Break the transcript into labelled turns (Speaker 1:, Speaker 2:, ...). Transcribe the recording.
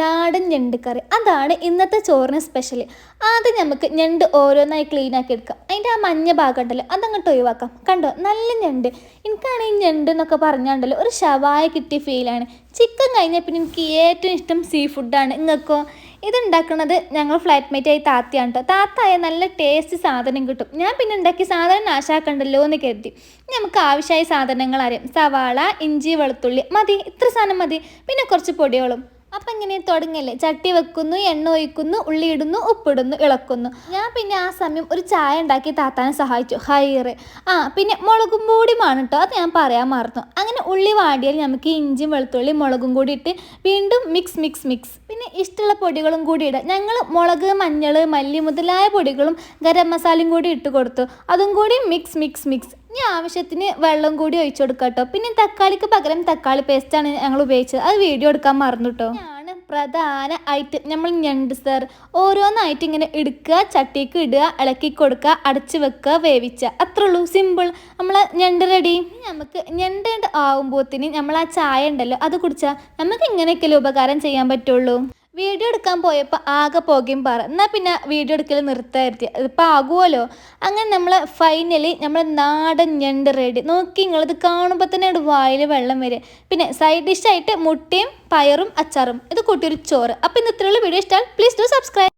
Speaker 1: നാടൻ ഞണ്ട് കറി. അതാണ് ഇന്നത്തെ ചോറിന് സ്പെഷ്യൽ ആദ്യം നമുക്ക് ഞണ്ട് ഓരോന്നായി ക്ലീൻ ആക്കി എടുക്കാം. അതിന്റെ ആ മഞ്ഞ ഭാഗം ഉണ്ടല്ലോ അതങ്ങോട്ട് ഒഴിവാക്കാം. കണ്ടോ? നല്ല ഞണ്ട്. എനിക്കാണെങ്കിൽ ഞണ്ട് എന്നൊക്കെ പറഞ്ഞാണ്ടല്ലോ ഒരു ശവായ കിട്ടിയ ഫീലാണ് ചിക്കൻ കഴിഞ്ഞാൽ പിന്നെ എനിക്ക് ഏറ്റവും ഇഷ്ടം സീ ഫുഡാണ് നിങ്ങൾക്കോ ഇതുണ്ടാക്കുന്നത് ഞങ്ങൾ ഫ്ലാറ്റ്മേറ്റ് ആയി താത്തയാണ് കേട്ടോ താത്തായ നല്ല ടേസ്റ്റ് സാധനം കിട്ടും. ഞാൻ പിന്നെ ഉണ്ടാക്കിയ സാധനം നാശാക്കണ്ടല്ലോ എന്ന് കരുതി. നമുക്ക് ആവശ്യമായ സാധനങ്ങൾ അറിയാം സവാള ഇഞ്ചി വെളുത്തുള്ളി. മതി. ഇത്ര സാധനം മതി. പിന്നെ കുറച്ച് പൊടികളും. അപ്പം ഇങ്ങനെ തുടങ്ങല്ലേ ചട്ടി വെക്കുന്നു എണ്ണ ഒഴിക്കുന്നു ഉള്ളി ഇടുന്നു ഉപ്പിടുന്നു ഇളക്കുന്നു. ഞാൻ പിന്നെ ആ സമയം ഒരു ചായ ഉണ്ടാക്കി താത്താനെ സഹായിച്ചു. ഹൈറ്. ആ പിന്നെ മുളകും പൊടിയുമാണ് കേട്ടോ അത് ഞാൻ പറയാൻ മറന്നു. അങ്ങനെ ഉള്ളി വാടിയാൽ നമുക്ക് ഇഞ്ചിയും വെളുത്തുള്ളി മുളകും കൂടി ഇട്ട് വീണ്ടും മിക്സ് മിക്സ് മിക്സ് പിന്നെ ഇഷ്ടമുള്ള പൊടികളും കൂടി ഇടാം. ഞങ്ങൾ മുളക് മഞ്ഞൾ മല്ലി മുതലായ പൊടികളും ഗരം മസാലയും കൂടി ഇട്ട് കൊടുത്തു. അതും കൂടി മിക്സ് മിക്സ് മിക്സ് ഇനി ആവശ്യത്തിന് വെള്ളം കൂടി ഒഴിച്ചു കൊടുക്കാം കേട്ടോ. പിന്നെ തക്കാളിക്ക് പകരം തക്കാളി പേസ്റ്റാണ് ഞങ്ങൾ ഉപയോഗിച്ചത്. അത് വീഡിയോ എടുക്കാൻ മറന്നു കേട്ടോ. പ്രധാന ഐറ്റം നമ്മൾ ഞണ്ട് സർ ഓരോന്നായിട്ട് ഇങ്ങനെ എടുക്കുക ചട്ടിക്ക് ഇടുക ഇളക്കി കൊടുക്കുക അടച്ച് വെക്കുക വേവിച്ച അത്രേ ഉള്ളൂ സിമ്പിൾ നമ്മൾ ഞണ്ട് റെഡി നമുക്ക് ഞണ്ട് ആവുമ്പോത്തിന് നമ്മൾ ആ ചായ ഉണ്ടല്ലോ അത് കുടിച്ചാൽ നമുക്ക് ഇങ്ങനെയൊക്കെയല്ലേ ഉപകാരം ചെയ്യാൻ പറ്റുള്ളൂ? വീഡിയോ എടുക്കാൻ പോയപ്പോൾ ആകെ പോകുകയും പറ. എന്നാൽ പിന്നെ വീഡിയോ എടുക്കൽ നിർത്തായിരുത്തി ഇതിപ്പോൾ ആകുമല്ലോ അങ്ങനെ നമ്മൾ ഫൈനലി നമ്മൾ നാടൻ ഞണ്ട് റെഡി നോക്കി നിങ്ങളിത് കാണുമ്പോൾ തന്നെ ഒരു വായിൽ വെള്ളം വരെ പിന്നെ സൈഡ് ഡിഷായിട്ട് മുട്ടയും പയറും അച്ചാറും. ഇത് കൂട്ടിയൊരു ചോറ്. അപ്പോൾ ഇന്ന് ഇത്രയുള്ള. വീഡിയോ ഇഷ്ടമാൽ പ്ലീസ് ഡു സബ്സ്ക്രൈബ്